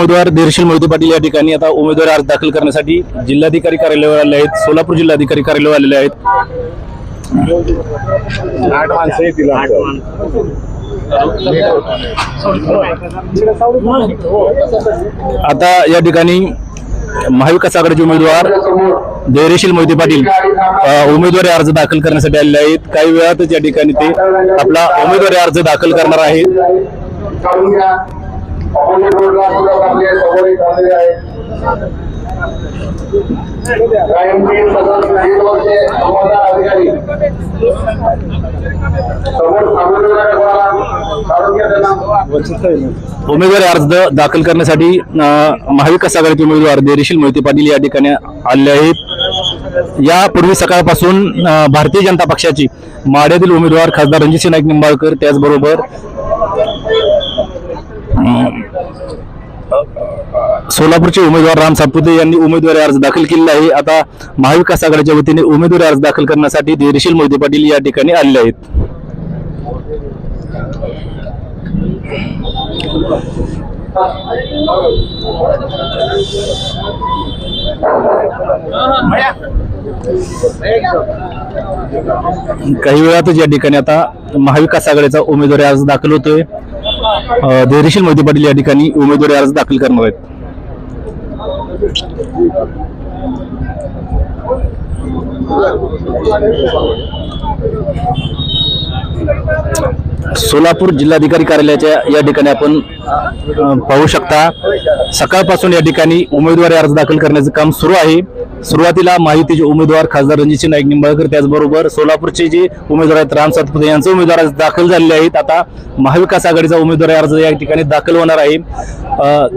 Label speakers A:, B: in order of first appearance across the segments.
A: उमेदवार धैर्यशील मोहिते पाटील या ठिकाणी आता उमेदवारी अर्ज दाखल करण्यासाठी जिल्हाधिकारी कार्यालयावर आले आहेत सोलापूर जिल्हाधिकारी कार्यालयावर आलेले आहेत. आता या ठिकाणी महाविकास आघाडीचे उमेदवार धैर्यशील मोहिते पाटील उमेदवारी अर्ज दाखल करण्यासाठी आलेले आहेत. काही वेळातच या ठिकाणी ते आपला उमेदवारी अर्ज दाखल करणार आहेत.
B: काढून रोडला सुद्धा आपले समोर एक आहेत. कायमची सतत दीड वर्षे संवादार अधिकारी.
A: उमेदवारी अर्ज दाखल करण्यासाठी महाविकास आघाडीचे उमेदवार धैर्यशील मोहिते पाटील या ठिकाणी आले आहेत. यापूर्वी सकाळपासून भारतीय जनता पक्षाची माड्यातील उमेदवार खासदार रणजित नाईक निंबाळकर त्याचबरोबर सोलापूरचे उमेदवार राम सातपुते यांनी उमेदवारी अर्ज दाखल केलेला आहे. आता महाविकास आघाडीच्या वतीने उमेदवारी अर्ज दाखल करण्यासाठी धैर्यशील मोहिते पाटील या ठिकाणी आलेले आहेत. काही वेळातच या ठिकाणी आता महाविकास आघाडीचा उमेदवारी अर्ज दाखल होतोय. धैर्यशील मोहिते पाटील या ठिकाणी उमेदवारी अर्ज दाखल करणार आहेत. सोलापूर जिल्हाधिकारी कार्यालयाच्या या ठिकाणी आपण पाहू शकता सकाळपासून या ठिकाणी उमेदवारी अर्ज दाखल करण्याचं काम सुरू आहे. सुरुवातीला माहितीचे उमेदवार खासदार रणजितसिंह नाईक निंबाळकर त्याचबरोबर सोलापूरचे जे उमेदवार आहेत राम सातपुते यांचे उमेदवार दाखल झालेले आहेत. आता महाविकास आघाडीचा उमेदवारी अर्ज या ठिकाणी दाखल होणार आहे.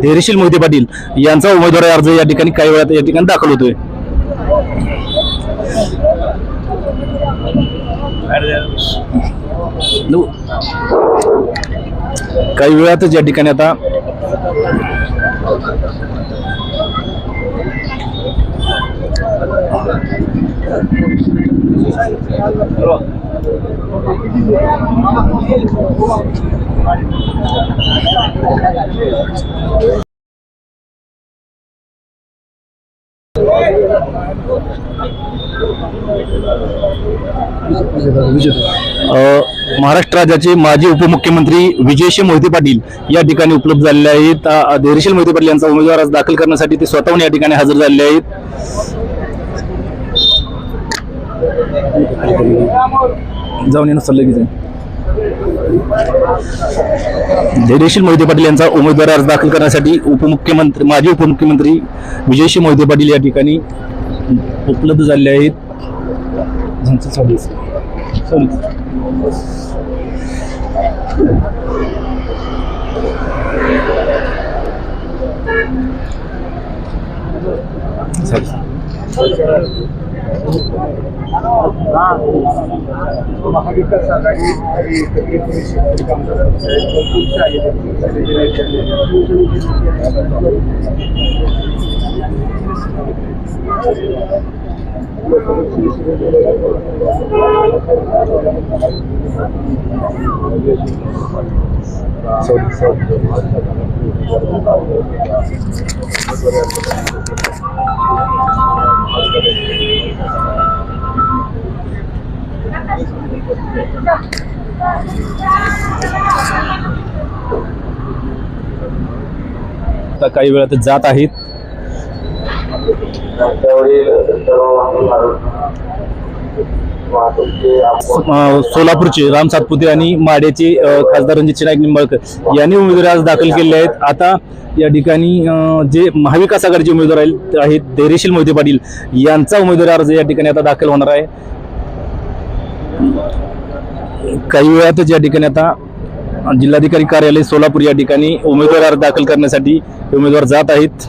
A: धैर्यशील मोहिते पाटील यांचा उमेदवारी अर्ज या ठिकाणी काही वेळात या ठिकाणी दाखल होतोय. नो. काही वेळातच या ठिकाणी आता अ, महाराष्ट्र राज्याचे माजी उपमुख्यमंत्री विजयशी मोहिते पाटील या ठिकाणी उपलब्ध झालेले आहेत. धैर्यशील मोहिते पाटील यांचा उमेदवार अर्ज दाखल करण्यासाठी ते स्वतःहून या ठिकाणी हजर झालेले आहेत. जाऊन येणं सल्ले की धैर्यशील मोहिते पाटील यांचा उमेदवार अर्ज दाखल करण्यासाठी उपमुख्यमंत्री माजी उपमुख्यमंत्री विजयशी मोहिते पाटील या ठिकाणी उपलब्ध झालेले आहेत.
C: महाविकास आघाडी आणि एकत्रित शेतकरी कामगार भरपूरचे आहे
A: आता काही वेळात जात आहेत
B: रस्त्यावरील सर्व वाहतुकीचे
A: अ, सोलापूरचे राम सातपुते आणि माड्याचे खासदार रणजित नाईक निंबाळकर यांनी उमेदवारी आज दाखल केले आहेत. आता या ठिकाणी जे महाविकास आघाडीचे उमेदवार आहेत धैर्यशील मोहिते पाटील यांचा उमेदवारी अर्ज या ठिकाणी आता दाखल होणार आहे. काही वेळातच या ठिकाणी आता जिल्हाधिकारी कार्यालय सोलापूर या ठिकाणी उमेदवार अर्ज दाखल करण्यासाठी उमेदवार जात आहेत.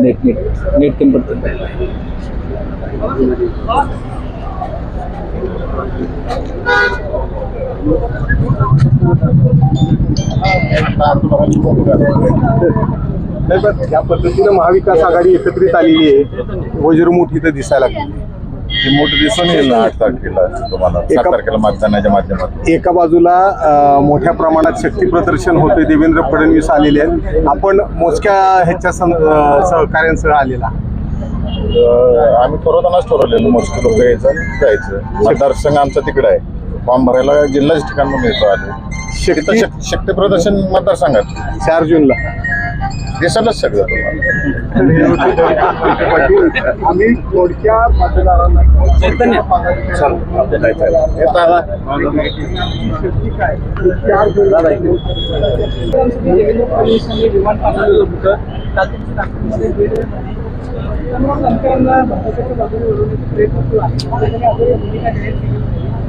A: नेट नेट नेट कमी पडतं.
C: नाही पण ज्या पद्धतीनं महाविकास आघाडी एकत्रित आलेली आहे. वज्रमुठ इथं दिसायला लागली.
D: ती मोठी दिसून येईल आठ तारखेला तुम्हाला? सात
C: एका-
D: तारखेला मतदानाच्या माध्यमातून.
C: एका बाजूला अ, मोठ्या प्रमाणात शक्ती प्रदर्शन होते देवेंद्र फडणवीस आलेले आहेत. आपण मोजक्या ह्याच्या सं- अ, सहकार्यांसह आलेला
D: आम्ही ठरवतानाच ठरवलेलं मोजके लोक यायचं आणि जायचं. मतदारसंघ आमचा तिकडे आहे. फॉर्म भरायला जिल्हाच ठिकाण मिळतो आले. तिथं
C: शक्ती
D: शक- शक्ती प्रदर्शन मतदारसंघात.
C: चार जूनला.
D: दिसलंच सगळं तुम्हाला.
C: आम्ही थोडक्या मतदारांना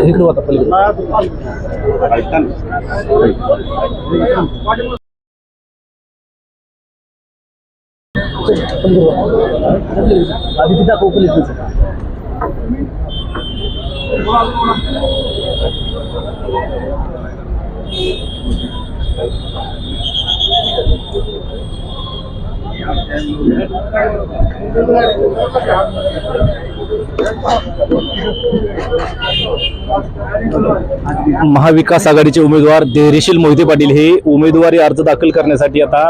A: इकडे होता पलीकडे आधी तिथं दाखव पोलीस महाविकास आघाडीचे उमेदवार धैर्यशील मोहिते पाटील हे उमेदवारी अर्ज दाखल करण्यासाठी आता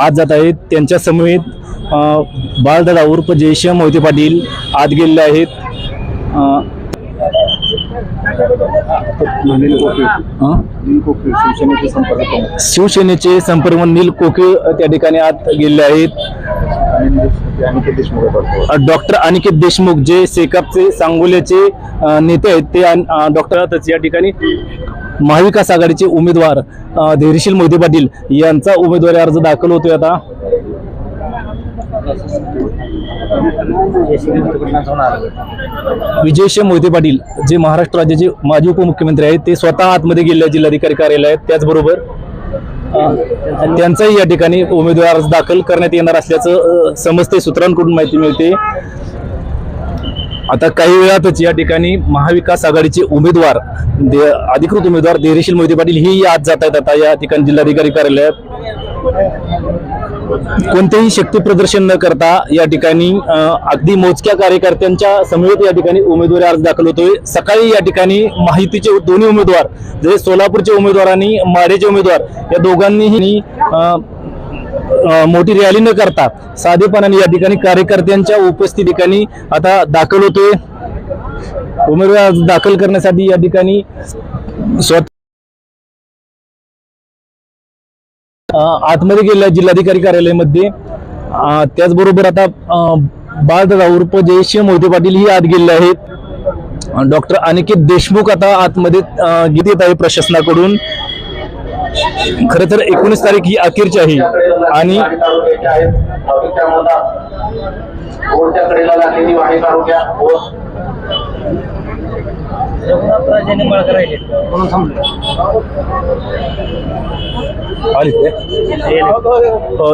A: आज जात आहेत. त्यांच्या समवेत अ, बालदादा उर्फ जयश्याम मोहिते पाटील आत गेलेले आहेत. शिवसेनेचे संपर्क नील कोके त्या ठिकाणी आत गेले आहेत. डॉक्टर अनिकेत देशमुख जे सेकअपचे सांगोल्याचे नेते आहेत ते अन- डॉक्टर या ठिकाणी महाविकास आघाडीचे उमेदवार धैर्यशील मोहिते पाटील यांचा उमेदवारी अर्ज दाखल होतोय आता. विजयशे मोहिते पाटील जे महाराष्ट्र राज्याचे माजी उपमुख्यमंत्री आहेत ते स्वतः आतमध्ये गेले जिल्हाधिकारी कार्यालयात त्याचबरोबर त्यांचाही या ठिकाणी उमेदवार दाखल करण्यात येणार असल्याचं समजते सूत्रांकडून माहिती मिळते. आता काही वेळातच या ठिकाणी महाविकास आघाडीचे उमेदवार दे- अधिकृत उमेदवार धैर्यशील मोहिते पाटील ही आज जात आहेत. आता या ठिकाणी जिल्हाधिकारी कार्यालयात. कोणतेही शक्ती प्रदर्शन न करता या ठिकाणी अगदी मोजक्या कार्यकर्त्यांच्या समवेत या ठिकाणी उमेदवारी अर्ज दाखल होतोय. सकाळी या ठिकाणी माहितीचे दोन्ही उमेदवार जसे सोलापूरचे उमेदवार आणि माढेचे उमेदवार या दोघांनीही मोठी रॅली न करता साधेपणाने या ठिकाणी कार्यकर्त्यांच्या उपस्थित ठिकाणी आता दाखल होतोय. उमेदवार दाखल करण्यासाठी या ठिकाणी स्वतः आतमध्ये गेल्या जिल्हाधिकारी कार्यालयामध्ये त्याचबरोबर आता बाळदादा उर्फ जयश्री मोहिते पाटील ही आत गेलेले आहेत. डॉक्टर अनिकेत देशमुख आता आतमध्ये घेत येत आहे प्रशासनाकडून. खर तर एकोणीस तारीख ही अखेरची आहे. आणि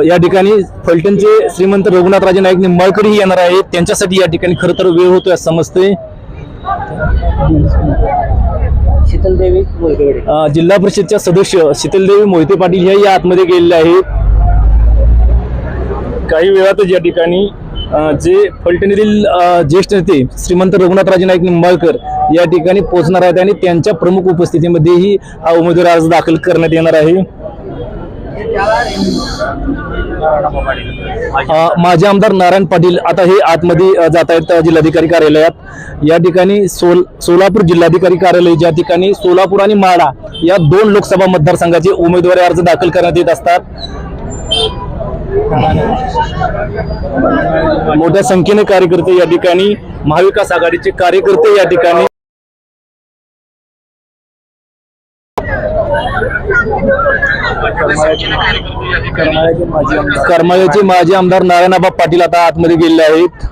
A: या ठिकाणी फलटणचे श्रीमंत रघुनाथ राजे नाईक निंबाळकरही येणार आहेत. त्यांच्यासाठी या ठिकाणी खरं तर वेळ होतोय समजते
E: शीतलदेवी
A: जिल्हा परिषदच्या सदस्य शीतलदेवी मोहिते पाटील ह्याही आतमध्ये गेलेले आहेत. काही वेळातच या ठिकाणी जे फलटणीतील ज्येष्ठ नेते श्रीमंत रघुनाथराजे नाईक निंबाळकर या ठिकाणी पोहोचणार आहेत आणि त्यांच्या प्रमुख उपस्थितीमध्येही हा उमेदवार अर्ज दाखल करण्यात येणार आहे. माझे माजी आमदार नारायण पाटील आता हे आतमध्ये जात आहेत जिल्हाधिकारी कार्यालयात. या ठिकाणी सोल सोलापूर जिल्हाधिकारी कार्यालय ज्या ठिकाणी सोलापूर आणि माडा या दोन लोकसभा मतदारसंघाचे उमेदवारी अर्ज दाखल करण्यात येत असतात. मोठ्या संख्येने कार्यकर्ते या ठिकाणी महाविकास आघाडीचे कार्यकर्ते या ठिकाणी. करमाळ्याचे माजी आमदार नारायणाबा पाटील आता आतमध्ये गेलेले आहेत.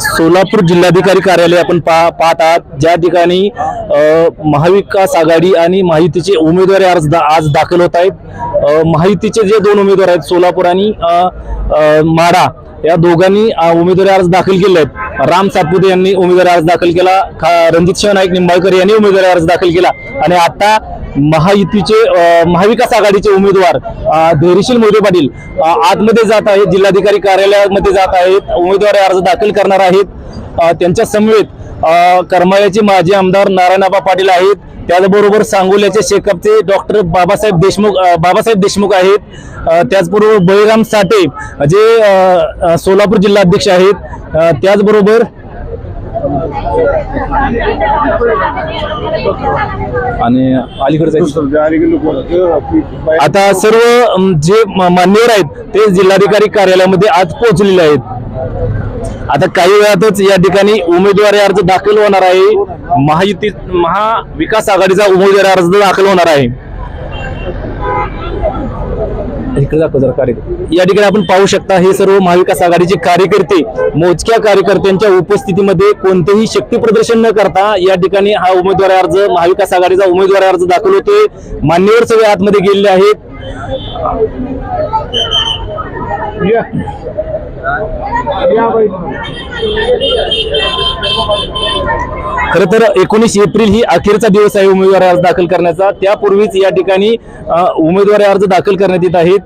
A: सोलापूर जिल्हाधिकारी कार्यालय आपण पा पाहत आहात. ज्या ठिकाणी महाविकास आघाडी आणि माहितीचे उमेदवारी अर्ज दा, आज दाखल होत आहेत. माहितीचे जे दोन उमेदवार आहेत सोलापूर आणि माडा या दोघांनी उमेदवारी अर्ज दाखल केले आहेत. राम सातपुते यांनी उमेदवारी अर्ज दाखल केला. रणजित सिंह नाईक निंबाळकर यांनी उमेदवारी अर्ज दाखल केला. आणि आता महायुतीचे महाविकास आघाडीचे उमेदवार धैर्यशील मोदी पाटील आतमध्ये जात आहेत जिल्हाधिकारी कार्यालयामध्ये जात आहेत उमेदवारी अर्ज दाखल करणार आहेत. त्यांच्या समवेत अ, करमाळ्याचे माजी आमदार नारायणाबा पाटील आहेत. त्याचबरोबर सांगोल्याचे शेकअपचे डॉक्टर बाबासाहेब देशमुख बाबासाहेब देशमुख आहेत. त्याचबरोबर बळीराम साठे जे सोलापूर जिल्हाध्यक्ष आहेत. त्याचबरोबर आणि अलीकडे आता सर्व जे मान्यवर आहेत ते जिल्हाधिकारी कार्यालयामध्ये आज पोहोचलेले आहेत. आता काही वेळातच या ठिकाणी उमेदवारी अर्ज दाखल होणार आहे. महायुती महाविकास आघाडीचा उमेदवारी अर्ज दाखल होणार आहे. या ठिकाणी आपण पाहू शकता हे सर्व महाविकास आघाडीचे कार्यकर्ते मोजक्या कार्यकर्त्यांच्या उपस्थितीमध्ये कोणतेही शक्ती प्रदर्शन न करता या ठिकाणी हा उमेदवारी अर्ज महाविकास आघाडीचा उमेदवारी अर्ज दाखल होतोय. मान्यवर सगळे आतमध्ये गेलेले आहेत. खर तर एकोणीस एप्रिल ही अखेरचा दिवस आहे उमेदवारी अर्ज दाखल करण्याचा. त्यापूर्वीच या ठिकाणी उमेदवारी अर्ज दाखल करण्यात येत आहेत.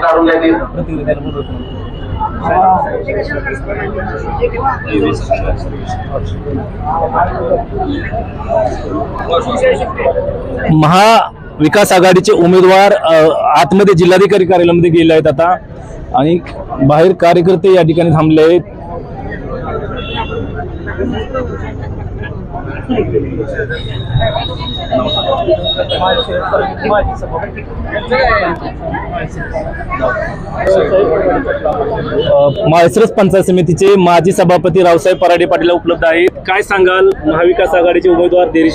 B: काढून
A: महाविकास आघाडीचे उमेदवार आतमध्ये जिल्हाधिकारी कार्यालयामध्ये गेले आहेत आता. आणि बाहेर कार्यकर्ते या ठिकाणी थांबले आहेत. माळशिरस पंचायत समितीचे माजी सभापती रावसाहेब पराडे पाटील उपलब्ध आहेत. काय सांगाल? महाविकास आघाडीचे उमेदवार देरी